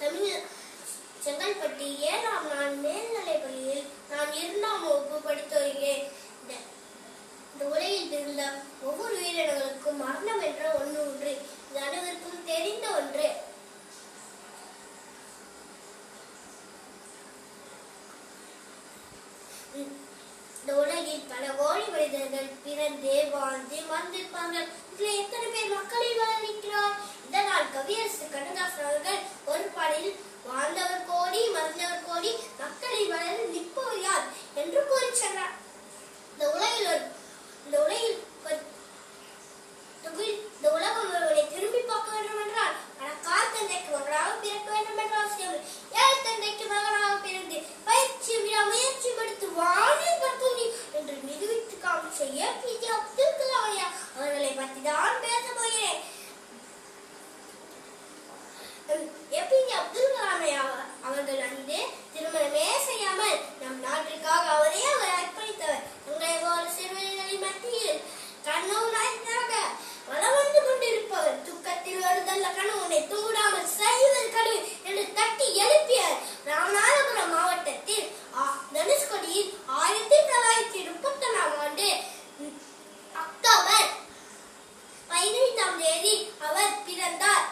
தமிழ் செங்கல்பட்டு ஏழாம் நான் மேல்நிலை பள்ளியில் நான் இரண்டாம் வகுப்பு படித்து வருகிறேன். இந்த உலகில் இருந்த ஒவ்வொரு உயிரினங்களுக்கும் மரணம் என்ற ஒன்று ஒன்று இது அனைவருக்கும் தெரிந்த ஒன்று. இந்த உலகில் பல கோழி மனிதர்கள் பிறந்தே வாழ்ந்து வந்திருப்பாங்க இதுல எத்தனை பேர் மக்களை கணவனாய் கொண்டிருப்பவர் துக்கத்தில் வருதல்ல கணவனை தூடாமல் செய்தல் கனவு என்று தட்டி எழுப்பிய ராமநாதபுரம் மாவட்டத்தில் தனுஷ்கோடியில் ஆயிரத்தி தொள்ளாயிரத்தி முப்பத்தி ஒன்றாம் ஆண்டு அக்டோபர் பதினைந்தாம் தேதி அவர் பிறந்தார்.